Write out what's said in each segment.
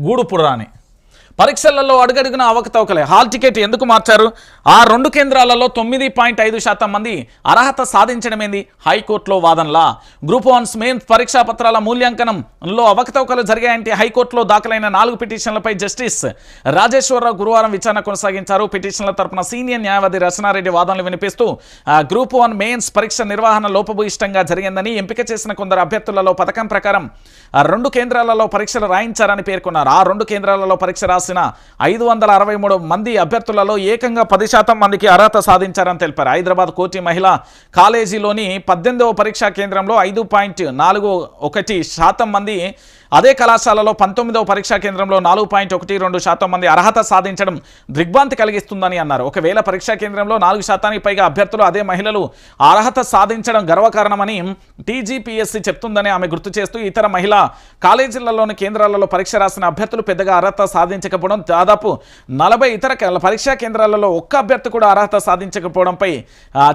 గూడు పురాణి పరీక్షలలో అడుగడుగున అవకతవకలే. హాల్ టికెట్ ఎందుకు మార్చారు? ఆ రెండు కేంద్రాలలో తొమ్మిది పాయింట్ ఐదు శాతం మంది అర్హత సాధించడమేంది? హైకోర్టులో వాదనలా. గ్రూప్ వన్స్ మెయిన్ పరీక్షా పత్రాల మూల్యాంకనంలో అవకతవకలు జరిగాయంటే హైకోర్టులో దాఖలైన నాలుగు పిటిషన్లపై జస్టిస్ రాజేశ్వరరావు గురువారం విచారణ కొనసాగించారు. పిటిషన్ల తరపున సీనియర్ న్యాయవాది రచనారెడ్డి వాదనలు వినిపిస్తూ గ్రూప్ వన్ మెయిన్స్ పరీక్ష నిర్వహణ లోపభూయిష్టంగా జరిగిందని ఎంపిక చేసిన కొందరు అభ్యర్థులలో పథకం ప్రకారం ఆ రెండు కేంద్రాలలో పరీక్షలు రాయించారని పేర్కొన్నారు. ఆ రెండు కేంద్రాలలో పరీక్ష రాసిన ఐదు వందల అరవై మూడు మంది అభ్యర్థులలో ఏకంగా పది శాతం మందికి అర్హత సాధించారని తెలిపారు. హైదరాబాద్ కోటి మహిళా కాలేజీలోని పద్దెనిమిదవ పరీక్షా కేంద్రంలో ఐదు పాయింట్ నాలుగు ఒకటి శాతం మంది అదే కళాశాలలో పంతొమ్మిదవ పరీక్షా కేంద్రంలో నాలుగు పాయింట్ ఒకటి రెండు శాతం మంది అర్హత సాధించడం దిగ్భ్రాంతి కలిగిస్తుందని అన్నారు. ఒకవేళ పరీక్షా కేంద్రంలో నాలుగు శాతానికి పైగా అభ్యర్థులు అదే మహిళలు అర్హత సాధించడం గర్వకారణమని టీజీపీఎస్సీ చెప్తుందని ఆమె గుర్తు చేస్తూ ఇతర మహిళా కాలేజీలలోని కేంద్రాలలో పరీక్ష రాసిన అభ్యర్థులు పెద్దగా అర్హత సాధించకపోవడం దాదాపు నలభై ఇతర పరీక్షా కేంద్రాలలో ఒక్క అభ్యర్థి కూడా అర్హత సాధించకపోవడంపై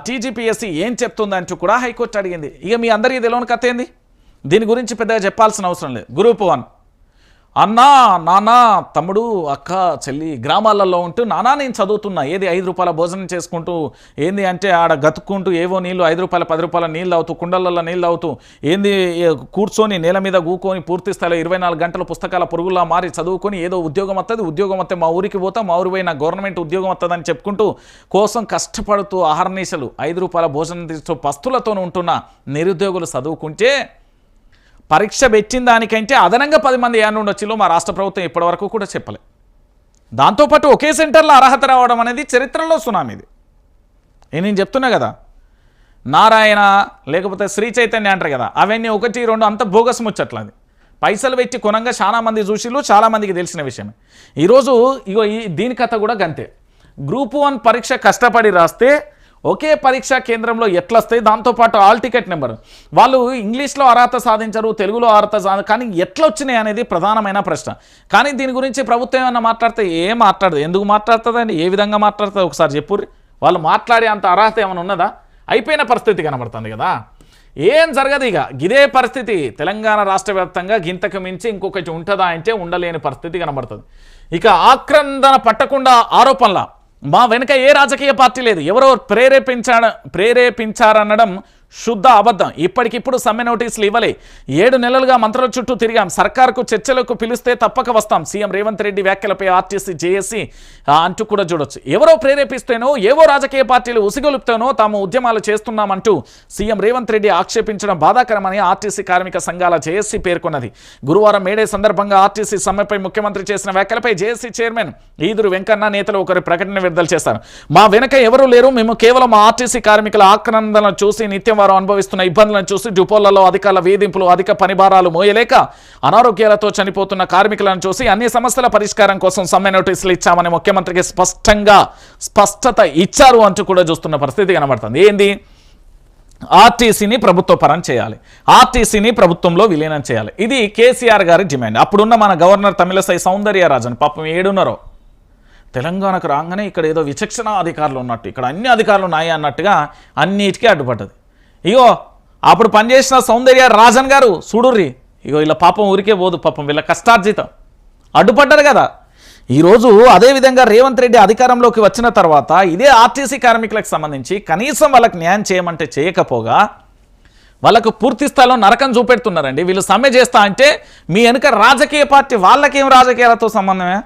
టీజీపీఎస్సీ ఏం చెప్తుందంటూ కూడా హైకోర్టు అడిగింది. ఇక మీ అందరికీ తెలియని కథ ఏంది? దీని గురించి పెద్దగా చెప్పాల్సిన అవసరం లేదు. Group one. అన్నా నాన్న తమ్ముడు అక్క చెల్లి గ్రామాలలో ఉంటూ నానా నేను చదువుతున్నా. ఏది ఐదు రూపాయల భోజనం చేసుకుంటూ ఏంది అంటే ఆడ గతుక్కుంటూ ఏవో నీళ్ళు ఐదు రూపాయల పది రూపాయల నీళ్ళు అవుతూ కుండలలో నీళ్ళు అవుతూ ఏంది కూర్చొని నేల మీద కూకొని పూర్తి స్థాయిలో ఇరవై నాలుగు గంటల పుస్తకాల పురుగులా మారి చదువుకొని ఏదో ఉద్యోగం వస్తుంది ఉద్యోగం వస్తే మా ఊరికి పోతా మా ఊరి పోయి గవర్నమెంట్ ఉద్యోగం వస్తుందని చెప్పుకుంటూ కోసం కష్టపడుతూ ఆహర్నిశలు ఐదు రూపాయల భోజనం తీస్తూ పస్తులతో ఉంటున్న నిరుద్యోగులు చదువుకుంటే పరీక్ష పెట్టిన దానికంటే అదనంగా పది మంది ఏమన్నా ఉండొచ్చిలో మా రాష్ట్ర ప్రభుత్వం ఇప్పటివరకు కూడా చెప్పలే. దాంతోపాటు ఒకే సెంటర్లో అర్హత రావడం అనేది చరిత్రలో సునామీ ఇది. నేను చెప్తున్నా కదా. నారాయణ లేకపోతే శ్రీ చైతన్య అంటారు కదా అవన్నీ ఒకటి రెండు అంత బోగస్ ముచ్చట్లది పైసలు పెట్టి కొనంగా చాలా మంది చూసిళ్ళు తెలిసిన విషయమే. ఈరోజు ఇగో ఈ దీని కథ కూడా గంతే. గ్రూప్ వన్ పరీక్ష కష్టపడి రాస్తే ఒకే పరీక్షా కేంద్రంలో ఎట్లా వస్తాయి దాంతోపాటు ఆల్ టికెట్ నెంబర్. వాళ్ళు ఇంగ్లీష్లో అర్హత సాధించరు తెలుగులో అర్హత సాధ కానీ ఎట్లా వచ్చినాయి అనేది ప్రధానమైన ప్రశ్న. కానీ దీని గురించి ప్రభుత్వం ఏమన్నా మాట్లాడితే ఏం మాట్లాడదు. ఎందుకు మాట్లాడుతుందండి? ఏ విధంగా మాట్లాడుతుంది? ఒకసారి చెప్పుర్రి. వాళ్ళు మాట్లాడే అంత అర్హత ఏమైనా ఉన్నదా? అయిపోయిన పరిస్థితి కనబడుతుంది కదా. ఏం జరగదు ఇక. ఇదే పరిస్థితి. తెలంగాణ రాష్ట్ర వ్యాప్తంగా గింతకు మించి ఇంకొకటి ఉంటుందా అంటే ఉండలేని పరిస్థితి కనబడుతుంది. ఇక ఆక్రందన పట్టకుండా ఆరోపణల మా వెనుక ఏ రాజకీయ పార్టీ లేదు. ఎవరో ప్రేరేపించాడ ప్రేరేపించారనడం శుద్ధ అబద్ధం. ఇప్పటికిప్పుడు సమ్మె నోటీసులు ఇవ్వలే. ఏడు నెలలుగా మంత్రుల చుట్టూ తిరిగాం. సర్కార్కు చర్చలకు పిలిస్తే తప్పక వస్తాం. సీఎం రేవంత్ రెడ్డి వ్యాఖ్యలపై ఆర్టీసీ జేఏసీ అంటూ కూడా చూడొచ్చు. ఎవరో ప్రేరేపిస్తేనో ఏవో రాజకీయ పార్టీలు ఉసిగొలుపుతేనో తాము ఉద్యమాలు చేస్తున్నామంటూ సీఎం రేవంత్ రెడ్డి ఆక్షేపించడం బాధాకరమని ఆర్టీసీ కార్మిక సంఘాల జేఏసీ పేర్కొన్నది. గురువారం మేడే సందర్భంగా ఆర్టీసీ సమ్మెపై ముఖ్యమంత్రి చేసిన వ్యాఖ్యలపై జేఏసీ చైర్మన్ ఈదురు వెంకన్న నేతలు ఒకరి ప్రకటన విడుదల చేశారు. మా వెనక ఎవరూ లేరు. మేము కేవలం ఆర్టీసీ కార్మికుల ఆక్రందన చూసి నిత్యం వారు అనుభవిస్తున్న ఇబ్బందులను చూసి డిపోలలో అధికారుల వేధింపులు అధిక పనిభారాలు మోయలేక అనారోగ్యాలతో చనిపోతున్న కార్మికులను చూసి అన్ని సమస్యల పరిష్కారం కోసం సమ్మె నోటీసులు ఇచ్చామని ముఖ్యమంత్రికి స్పష్టంగా స్పష్టత ఇచ్చారు అంటూ కూడా చూస్తున్న పరిస్థితి కనబడుతుంది. ఏంది? ఆర్టీసీని ప్రభుత్వ పరం చేయాలి. ఆర్టీసీని ప్రభుత్వంలో విలీనం చేయాలి. ఇది కేసీఆర్ గారి డిమాండ్. అప్పుడున్న మన గవర్నర్ తమిళసై సౌందర్యరాజన్ పాపం ఏడున్నరో? తెలంగాణకు రాగానే ఇక్కడ ఏదో విచక్షణ అధికారులు ఉన్నట్టు ఇక్కడ అన్ని అధికారులు ఉన్నాయి అన్నట్టుగా అన్నిటికీ అడ్డుపడ్డది. ఇగో అప్పుడు పనిచేసిన సౌందర్య రాజన్ గారు చూడుర్రి. ఇగో ఇలా పాపం ఊరికే పోదు పాపం వీళ్ళ కష్టార్జితం. అడ్డుపడ్డారు కదా. ఈరోజు అదేవిధంగా రేవంత్ రెడ్డి అధికారంలోకి వచ్చిన తర్వాత ఇదే ఆర్టీసీ కార్మికులకు సంబంధించి కనీసం వాళ్ళకి న్యాయం చేయమంటే చేయకపోగా వాళ్ళకు పూర్తి స్థాయిలో నరకం చూపెడుతున్నారండి. వీళ్ళు సమ్మె చేస్తా అంటే మీ వెనుక రాజకీయ పార్టీ వాళ్ళకేం రాజకీయాలతో సంబంధమే?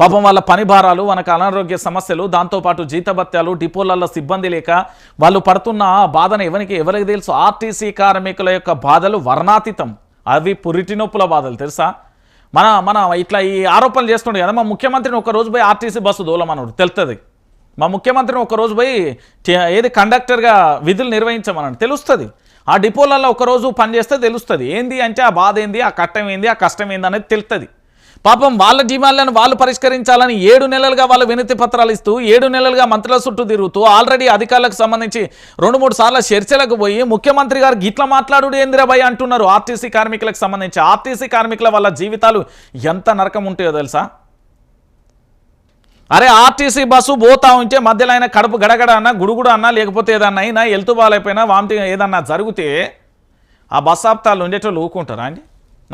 పాపం వాళ్ళ పని భారాలు మనకు అనారోగ్య సమస్యలు దాంతోపాటు జీతభత్యాలు డిపోలలో సిబ్బంది లేక వాళ్ళు పడుతున్న ఆ బాధను ఎవరికి ఎవరికి తెలుసు? ఆర్టీసీ కార్మికుల యొక్క బాధలు వర్ణాతీతం. అవి పురిటి నొప్పుల బాధలు తెలుసా? మన మన ఇట్లా ఈ ఆరోపణలు చేస్తుండే కదా మా ముఖ్యమంత్రిని ఒక రోజు పోయి ఆర్టీసీ బస్సు దూలమన్నాడు తెలుస్తుంది మా ముఖ్యమంత్రిని ఒక రోజు పోయి ఏది కండక్టర్గా విధులు నిర్వహించమన్నాడు తెలుస్తుంది. ఆ డిపోలలో ఒక రోజు పనిచేస్తే తెలుస్తుంది. ఏంది అంటే ఆ బాధ ఏంది ఆ కష్టం ఏంది ఆ కష్టం ఏంది అనేది తెలుస్తుంది పాపం వాళ్ళ డిమాండ్లను వాళ్ళు పరిష్కరించాలని ఏడు నెలలుగా వాళ్ళ వినతి పత్రాలు ఇస్తూ ఏడు నెలలుగా మంత్రుల చుట్టూ తిరుగుతూ ఆల్రెడీ అధికారులకు సంబంధించి రెండు మూడు సార్లు చర్చలకు పోయి ముఖ్యమంత్రి గారు గిట్ల మాట్లాడు ఏందిరాబాయ్ అంటున్నారు ఆర్టీసీ కార్మికులకు సంబంధించి. ఆర్టీసీ కార్మికుల వాళ్ళ జీవితాలు ఎంత నరకం ఉంటాయో తెలుసా? అరే ఆర్టీసీ బస్సు పోతా ఉంటే మధ్యలో అయినా కడుపు గడగడ అన్నా గుడుగుడు అన్నా లేకపోతే ఏదన్నా అయినా ఎలుతు బాలైపోయినా వామిటింగ్ ఏదన్నా జరిగితే ఆ బస్ ఆప్తాలు ఉండేటోళ్ళు ఊకుంటారా అండి?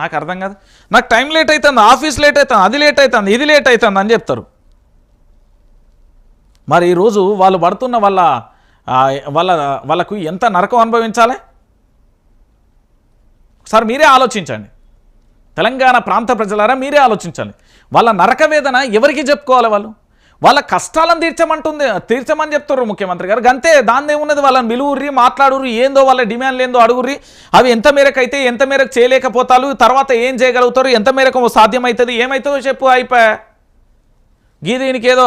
నాకు అర్థం కాదు. నాకు టైం లేట్ అవుతుంది ఆఫీస్ లేట్ అవుతుంది అది లేట్ అవుతుంది ఇది లేట్ అవుతుంది అని చెప్తారు. మరి ఈరోజు వాళ్ళు పడుతున్న వాళ్ళ వాళ్ళ వాళ్ళకు ఎంత నరకం అనుభవించాలి? సార్ మీరే ఆలోచించండి. తెలంగాణ ప్రాంత ప్రజలారా మీరే ఆలోచించండి. వాళ్ళ నరక వేదన ఎవరికి చెప్పుకోవాలి వాళ్ళు? వాళ్ళ కష్టాలను తీర్చమంటుంది తీర్చమని చెప్తారు ముఖ్యమంత్రి గారు. అంతే దాని ఏమున్నది వాళ్ళని విలువుర్రి మాట్లాడుర్రి ఏందో వాళ్ళ డిమాండ్లు ఏందో అడుగుర్రి. అవి ఎంత మేరకు అయితే ఎంత మేరకు చేయలేకపోతారు తర్వాత ఏం చేయగలుగుతారు ఎంత మేరకు సాధ్యమవుతుంది ఏమవుతుందో చెప్పు అయిపోయా గీ దీనికి ఏదో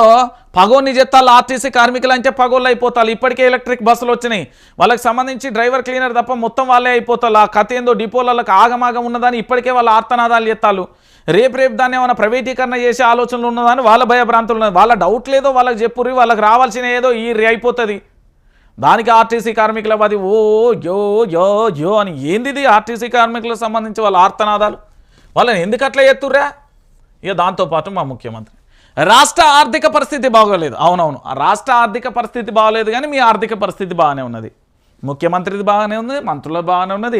పగోని చెత్తాలు ఆర్టీసీ కార్మికులు అంటే పగోళ్ళు అయిపోతారు ఇప్పటికే ఎలక్ట్రిక్ బస్సులు వచ్చినాయి. వాళ్ళకి సంబంధించి డ్రైవర్ క్లీనర్ తప్ప మొత్తం వాళ్ళే అయిపోతారు ఆ కథ ఏందో డిపోలకు ఆగమాగం ఉన్నదని ఇప్పటికే వాళ్ళ ఆర్తనాదాలు చెత్తాలు. రేపు రేపు దాన్ని ఏమైనా ప్రైవేటీకరణ చేసే ఆలోచనలు ఉన్నదని వాళ్ళ భయభ్రాంతులు ఉన్నది. వాళ్ళ డౌట్ లేదో వాళ్ళకి చెప్పుర్రి వాళ్ళకి రావాల్సిన ఏదో ఈ రే అయిపోతుంది. దానికి ఆర్టీసీ కార్మికుల అది ఓ యో యో యో అని ఏందిది ఆర్టీసీ కార్మికులకు సంబంధించి వాళ్ళ ఆర్తనాదాలు? వాళ్ళని ఎందుకు అట్లా ఎత్తుర్రా ఇక దాంతోపాటు మా ముఖ్యమంత్రి. రాష్ట్ర ఆర్థిక పరిస్థితి బాగోలేదు. అవునవును. ఆ రాష్ట్ర ఆర్థిక పరిస్థితి బాగోలేదు కానీ మీ ఆర్థిక పరిస్థితి బాగానే ఉన్నది. ముఖ్యమంత్రిది బాగానే ఉంది మంత్రుల బాగానే ఉన్నది.